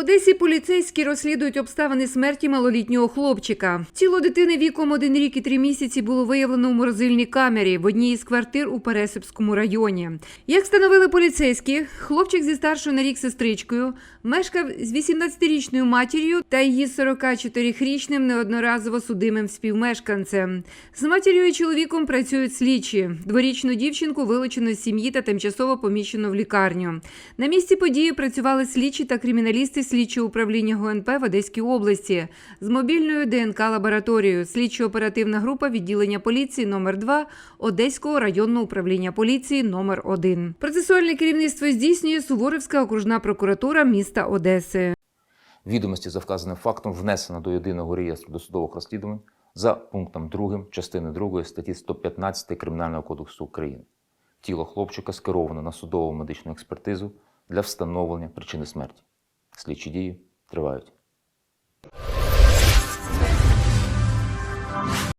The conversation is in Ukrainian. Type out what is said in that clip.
Одесі поліцейські розслідують обставини смерті малолітнього хлопчика. Тіло дитини віком 1 рік і 3 місяці було виявлено у морозильній камері в одній із квартир у Пересипському районі. Як встановили поліцейські, хлопчик зі старшою на рік сестричкою мешкав з 18-річною матір'ю та її 44-річним неодноразово судимим співмешканцем. З матір'ю і чоловіком працюють слідчі. Дворічну дівчинку вилучено з сім'ї та тимчасово поміщено в лікарню. На місці події працювали слідчі та криміналісти слідчого управління ГУНП в Одеській області з мобільною ДНК лабораторією. Слідчо-оперативна група відділення поліції номер 2 Одеського районного управління поліції номер 1 Процесуальне керівництво здійснює Суворовська окружна прокуратура міста Одеси. Відомості за вказаним фактом внесено до єдиного реєстру досудових розслідувань за пунктом 2 частини 2 статті 115 Кримінального кодексу України. Тіло хлопчика скеровано на судово медичну експертизу для встановлення причини смерті. Слідчі дії тривають.